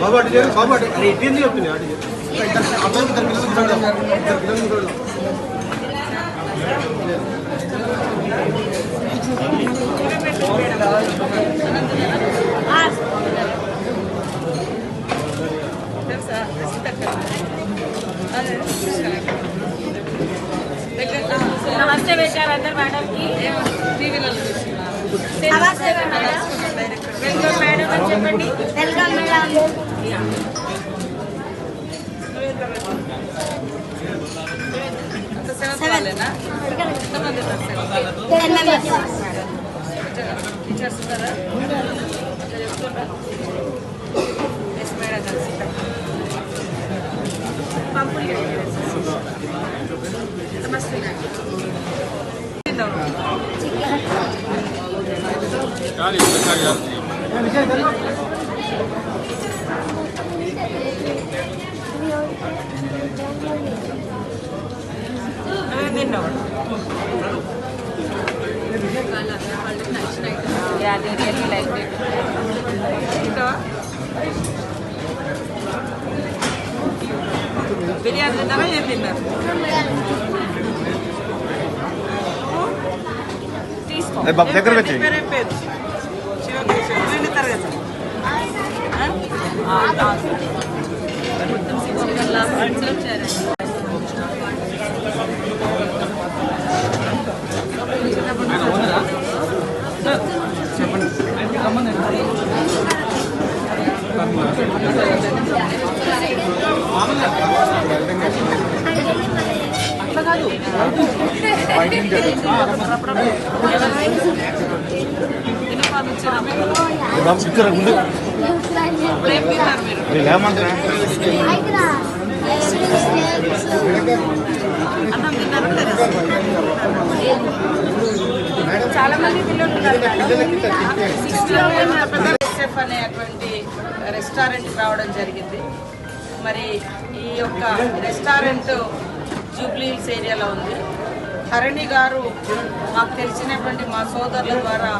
బాబు అటు బాబు అటు అరే ఇటు చెప్తుంది అటు చేయండి. ఇద్దరు అబ్బాయిలు ఇద్దరు పిల్లలు చూడండి ఇద్దరు పిల్లలు చూడండి నమస్తే పెట్టారు అందరు మేడంకి నమస్తే మేడం? వెల్కమ్ మేడం అని చెప్పండి. Welcome madam. టీచర్స్ ఉన్నారా? ఇట్లా Pampuri नमस्ते Yeah, they really like it. తింటావా బిర్యానీ తింటారా ఏం తిన్నారు తీసుకో ఏ బాబు, దగ్గర పెట్టేయ్. పేరు ఏం పేరు శివకేశవ్ రెండు తరగతి చాలా మంది పిల్లలు ఉన్నారు ఎస్ఎఫ్ అనేటువంటి రెస్టారెంట్ రావడం జరిగింది మరి ఈ యొక్క రెస్టారెంట్ జూబ్లీ హిల్స్ ఏరియాలో ఉంది హరణి గారు మాకు తెలిసినటువంటి మా సోదరుల ద్వారా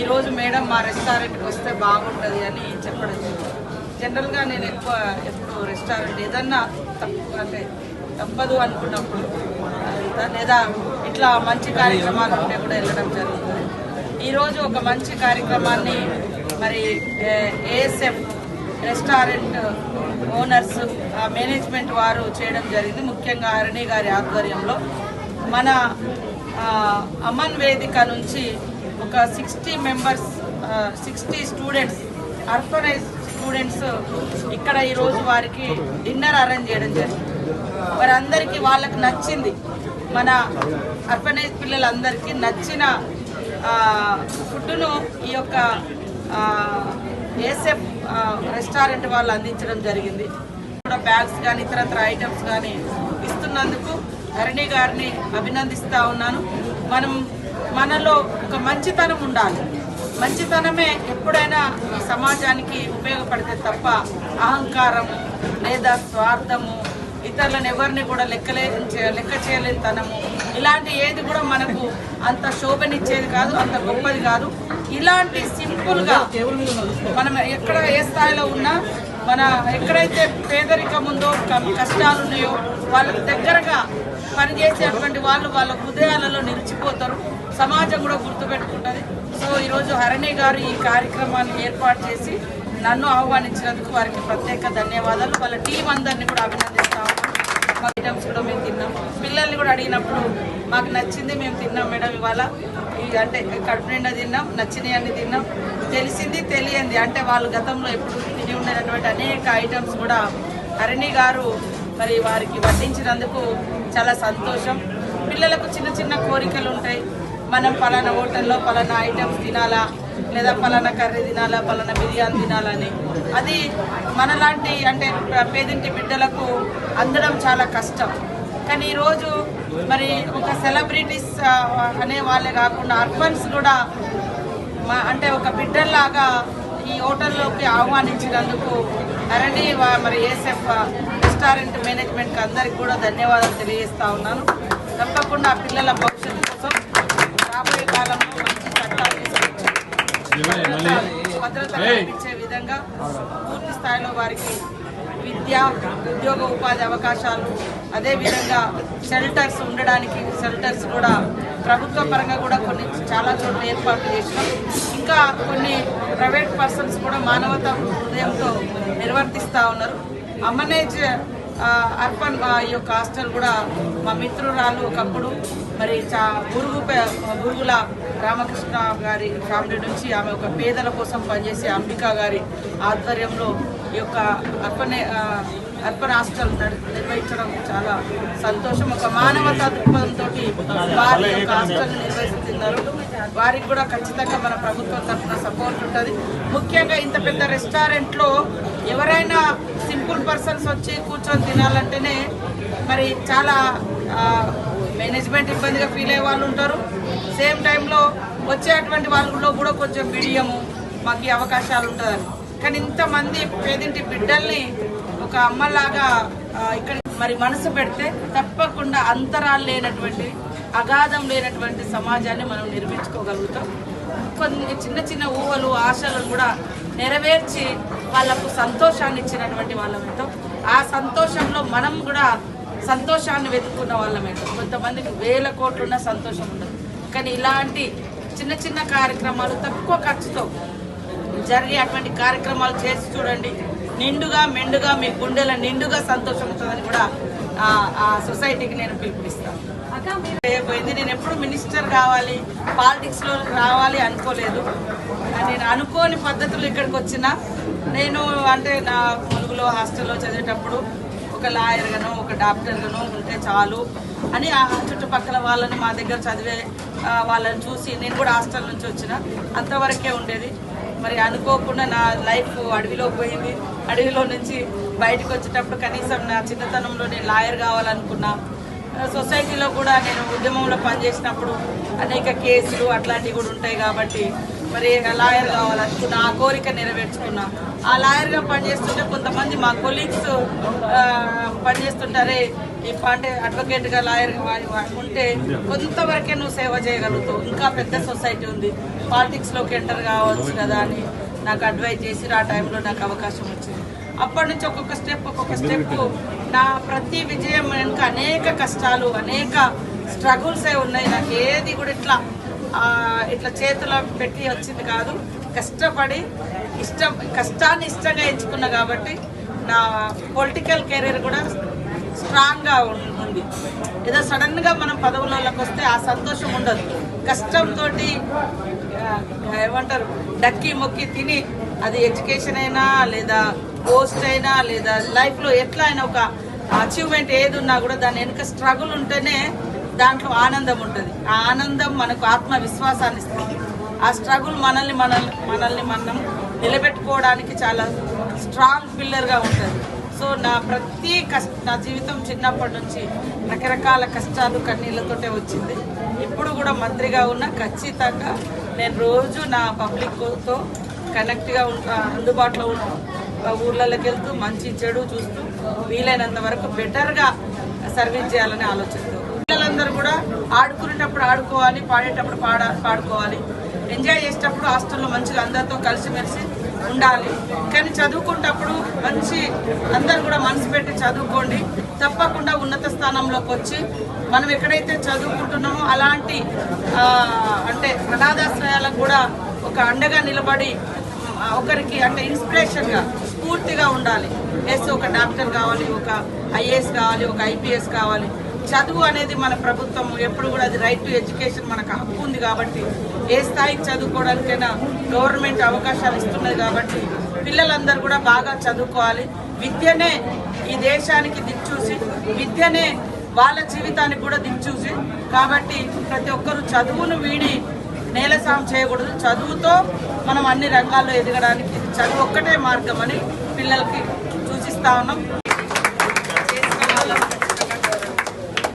ఈరోజు మేడం మా రెస్టారెంట్కి వస్తే బాగుంటుంది అని చెప్పడం జరిగింది. జనరల్గా నేను ఎక్కువ ఎప్పుడు రెస్టారెంట్ ఏదన్నా తప్పు అంటే తప్పదు అనుకున్నప్పుడు లేదా ఇట్లా మంచి కార్యక్రమాలు ఉంటే కూడా వెళ్ళడం జరుగుతుంది. ఈరోజు ఒక మంచి కార్యక్రమాన్ని మరి ఏఎస్ఎఫ్ రెస్టారెంట్ ఓనర్స్ ఆ మేనేజ్మెంట్ వారు చేయడం జరిగింది. ముఖ్యంగా హరణి గారి ఆధ్వర్యంలో మన అమన్ వేదిక నుంచి ఒక sixty members sixty students orphanage students ఇక్కడ ఈరోజు వారికి డిన్నర్ అరేంజ్ చేయడం జరిగింది. మరి అందరికీ వాళ్ళకి నచ్చింది. మన అర్ఫనైజ్ పిల్లలందరికీ నచ్చిన ఫుడ్ను ఈ యొక్క ఏసెఫ్ రెస్టారెంట్ వాళ్ళు అందించడం జరిగింది. కూడా బ్యాగ్స్ కానీ ఇతరత్ర ఐటమ్స్ కానీ ఇస్తున్నందుకు ధరణి గారిని అభినందిస్తూ ఉన్నాను. మనం మనలో ఒక మంచితనం ఉండాలి. మంచితనమే ఎప్పుడైనా సమాజానికి ఉపయోగపడితే తప్ప అహంకారం లేదా స్వార్థము ఇతరులను ఎవరిని కూడా లెక్కలే లెక్క చేయలేని తనము. ఇలాంటి ఏది కూడా మనకు అంత శోభనిచ్చేది కాదు అంత గొప్పది కాదు. ఇలాంటి సింపుల్గా మనం ఎక్కడ ఏ స్థాయిలో ఉన్నా మన ఎక్కడైతే పేదరికం ఉందో కష్టాలు ఉన్నాయో వాళ్ళకి దగ్గరగా పనిచేసేటువంటి వాళ్ళు వాళ్ళ హృదయాలలో నిలిచిపోతారు. సమాజం కూడా గుర్తుపెట్టుకుంటుంది. సో ఈరోజు హరణి గారు ఈ కార్యక్రమాన్ని ఏర్పాటు చేసి నన్ను ఆహ్వానించినందుకు వారికి ప్రత్యేక ధన్యవాదాలు. వాళ్ళ టీం అందరినీ కూడా అభినందిస్తా మా ఐటమ్స్ కూడా మేము తిన్నాం. పిల్లల్ని కూడా అడిగినప్పుడు మాకు నచ్చింది మేము తిన్నాం మేడం ఇవాళ. ఈ అంటే కడుపు నిండా తిన్నాం నచ్చినవి అన్ని తిన్నాం. తెలిసింది తెలియంది. అంటే వాళ్ళు గతంలో ఎప్పుడు తిని ఉండేటటువంటి అనేక ఐటమ్స్ కూడా హరిణి గారు మరి వారికి వడ్డించినందుకు చాలా సంతోషం. పిల్లలకు చిన్న చిన్న కోరికలు ఉంటాయి. మనం పలానా హోటల్లో పలానా ఐటమ్స్ తినాలా? లేదా పలానా కర్రీ తినాలా పలానా బిర్యానీ తినాలని. అది మనలాంటి అంటే పేదింటి బిడ్డలకు అందడం చాలా కష్టం. కానీ ఈరోజు మరి ఒక సెలబ్రిటీస్ అనే వాళ్ళే కాకుండా అర్బన్స్ కూడా మా అంటే ఒక బిడ్డల్లాగా ఈ హోటల్లోకి ఆహ్వానించినందుకు అరణి మరి ఏసెఫ్ రెస్టారెంట్ మేనేజ్మెంట్కి అందరికి కూడా ధన్యవాదాలు తెలియజేస్తా ఉన్నాను. తప్పకుండా పిల్లల భవిష్యత్తు కోసం రాబోయే కాలంలో భద్రత- కల్పించే విధంగా పూర్తి స్థాయిలో వారికి విద్య ఉద్యోగ ఉపాధి అవకాశాలు అదేవిధంగా షెల్టర్స్ ఉండడానికి షెల్టర్స్ కూడా ప్రభుత్వ పరంగా కూడా కొన్ని చాలా చోట్ల ఏర్పాటు చేసినాం. ఇంకా కొన్ని ప్రైవేట్ పర్సన్స్ కూడా మానవత హృదయంతో నిర్వర్తిస్తూ ఉన్నారు. అమ్మనేజ్ అర్పణ్ ఆ, ఈ యొక్క హాస్టల్ కూడా మా మిత్రురాలు ఒకప్పుడు మరి చా గురుగు పే- గురుగుల రామకృష్ణ గారి ఫ్యామిలీ నుంచి ఆమె ఒక పేదల కోసం పనిచేసే అంబికా గారి ఆధ్వర్యంలో ఈ యొక్క అర్పణ ఆ, హాస్టల్ నిర్వహించడం చాలా సంతోషం. ఒక మానవతా దృక్పథంతో వారి యొక్క హాస్టల్ నిర్వహిస్తున్నారు వారికి కూడా ఖచ్చితంగా మన ప్రభుత్వం తరఫున సపోర్ట్ ఉంటుంది. ముఖ్యంగా ఇంత పెద్ద రెస్టారెంట్లో ఎవరైనా సింపుల్ పర్సన్స్ వచ్చి కూర్చొని తినాలంటేనే మరి చాలా మేనేజ్మెంట్ ఇబ్బందిగా ఫీల్ అయ్యే వాళ్ళు ఉంటారు. సేమ్ టైంలో వచ్చేటువంటి వాళ్ళలో కూడా కొంచెం బిడియము మాకు అవకాశాలు ఉంటుందని. కానీ ఇంతమంది పేదింటి బిడ్డల్ని ఒక అమ్మలాగా ఇక్కడ మరి మనసు పెడితే తప్పకుండా అంతరాలు లేనటువంటి అగాధం లేనటువంటి సమాజాన్ని మనం నిర్మించుకోగలుగుతాం. కొన్ని చిన్న చిన్న ఊహలు ఆశలను కూడా నెరవేర్చి వాళ్ళకు సంతోషాన్ని ఇచ్చినటువంటి వాళ్ళతో ఆ సంతోషంలో మనం కూడా సంతోషాన్ని వెతుక్కున్న వాళ్ళమే కొంతమందికి వేల కోట్లున్న సంతోషం ఉండదు. కానీ ఇలాంటి చిన్న చిన్న కార్యక్రమాలు తక్కువ ఖర్చుతో జరిగే అటువంటి కార్యక్రమాలు చేసి చూడండి. నిండుగా మెండుగా మీ గుండెల నిండుగా సంతోషం ఉంటుందని కూడా ఆ- సొసైటీకి నేను పిలుపునిస్తాను. అయిపోయింది నేను ఎప్పుడు మినిస్టర్ కావాలి పాలిటిక్స్లో రావాలి అనుకోలేదు. నేను అనుకోని పద్ధతులు ఇక్కడికి వచ్చిన నేను అంటే నా ములుగులో హాస్టల్లో చదివేటప్పుడు ఒక లాయర్ గానో ఒక డాక్టర్ గానో ఉంటే చాలు అని ఆ చుట్టుపక్కల వాళ్ళని మా దగ్గర చదివే వాళ్ళని చూసి నేను కూడా హాస్టల్ నుంచి వచ్చిన. అంతవరకే ఉండేది. మరి అనుకోకుండా నా లైఫ్ అడవిలో పోయింది. అడవిలో నుంచి బయటకు వచ్చేటప్పుడు కనీసం నా చిన్నతనంలో నేను లాయర్ కావాలనుకున్నా సొసైటీలో కూడా నేను ఉద్యమంలో పనిచేసినప్పుడు అనేక కేసులు అట్లాంటివి కూడా ఉంటాయి కాబట్టి మరి లాయర్ కావాలనుకున్నా ఆ కోరిక నెరవేర్చుకున్నా. ఆ లాయర్గా పనిచేస్తుంటే కొంతమంది మా కొలీగ్స్ పనిచేస్తుంటారే ఈ అంటే అడ్వకేట్గా లాయర్ ఉంటే కొంతవరకే నువ్వు సేవ చేయగలుగుతావు. ఇంకా పెద్ద సొసైటీ ఉంది. పాలిటిక్స్లోకి ఎంటర్ కావచ్చు కదా అని. నాకు అడ్వైజ్ చేసి ఆ టైంలో నాకు అవకాశం వచ్చింది. అప్పటి నుంచి ఒక్కొక్క స్టెప్ ఒక్కొక్క స్టెప్ నా ప్రతి విజయం వెనుక అనేక కష్టాలు అనేక స్ట్రగుల్సే ఉన్నాయి. నాకు ఏది కూడా ఇట్లా ఇట్లా చేతిలో పెట్టి వచ్చింది కాదు. కష్టపడి ఇష్టం కష్టాన్ని ఇష్టంగా ఎంచుకున్నా కాబట్టి నా పొలిటికల్ కెరీర్ కూడా స్ట్రాంగ్గా ఉంది. ఏదో సడన్గా మనం పదవులలోకి వస్తే ఆ సంతోషం ఉండదు. కష్టంతో ఏమంటారు? డక్కి మొక్కి తిని అది ఎడ్యుకేషన్ అయినా లేదా పోస్ట్ అయినా లేదా లైఫ్లో ఎట్లా అయినా ఒక అచీవ్మెంట్ ఏది ఉన్నా కూడా దాని వెనుక స్ట్రగుల్ ఉంటేనే దాంట్లో ఆనందం ఉంటుంది. ఆ ఆనందం మనకు ఆత్మవిశ్వాసాన్ని ఇస్తుంది. ఆ స్ట్రగుల్ మనల్ని మనల్ని మనల్ని మనం నిలబెట్టుకోవడానికి చాలా స్ట్రాంగ్ పిల్లర్గా ఉంటుంది. సో నా ప్రతి కష్ట నా జీవితం చిన్నప్పటి నుంచి రకరకాల కష్టాలు కన్నీళ్ళతోటే వచ్చింది. ఇప్పుడు కూడా మంత్రిగా ఉన్న ఖచ్చితంగా నేను రోజు నా పబ్లిక్తో కనెక్ట్గా అందుబాటులో ఉంటా ఆ ఊర్లలోకి వెళ్తూ మంచి చెడు చూస్తూ వీలైనంత వరకు బెటర్గా సర్వీస్ చేయాలని ఆలోచిస్తూ పిల్లలందరూ కూడా ఆడుకునేటప్పుడు ఆడుకోవాలి పాడేటప్పుడు పాడ పాడుకోవాలి. ఎంజాయ్ చేసేటప్పుడు హాస్టల్లో మంచిగా అందరితో కలిసిమెలిసి ఉండాలి. కానీ చదువుకున్నప్పుడు మంచి అందరు కూడా మనసు పెట్టి చదువుకోండి. తప్పకుండా ఉన్నత స్థానంలోకి వచ్చి మనం ఎక్కడైతే చదువుకుంటున్నామో అలాంటి అంటే అనాథాశ్రయాలకు కూడా ఒక అండగా నిలబడి ఒకరికి అంటే ఇన్స్పిరేషన్గా స్ఫూర్తిగా ఉండాలి. ఎస్ ఒక డాక్టర్ కావాలి ఒక ఐఏఎస్ కావాలి ఒక ఐపీఎస్ కావాలి. చదువు అనేది మన ప్రభుత్వం ఎప్పుడు కూడా అది రైట్ టు ఎడ్యుకేషన్ మనకు హక్కు ఉంది కాబట్టి ఏ స్థాయికి చదువుకోవడానికైనా గవర్నమెంట్ అవకాశాలు ఇస్తున్నది కాబట్టి పిల్లలందరూ కూడా బాగా చదువుకోవాలి. విద్యనే ఈ దేశానికి దిక్చూసి విద్యనే వాళ్ళ జీవితానికి కూడా దిక్చూసి కాబట్టి ప్రతి ఒక్కరూ చదువును వీడి నేలసాం చేయకూడదు. చదువుతో మనం అన్ని రంగాల్లో ఎదగడానికి చదువు ఒక్కటే మార్గం అని పిల్లలకి సూచిస్తా ఉన్నాం.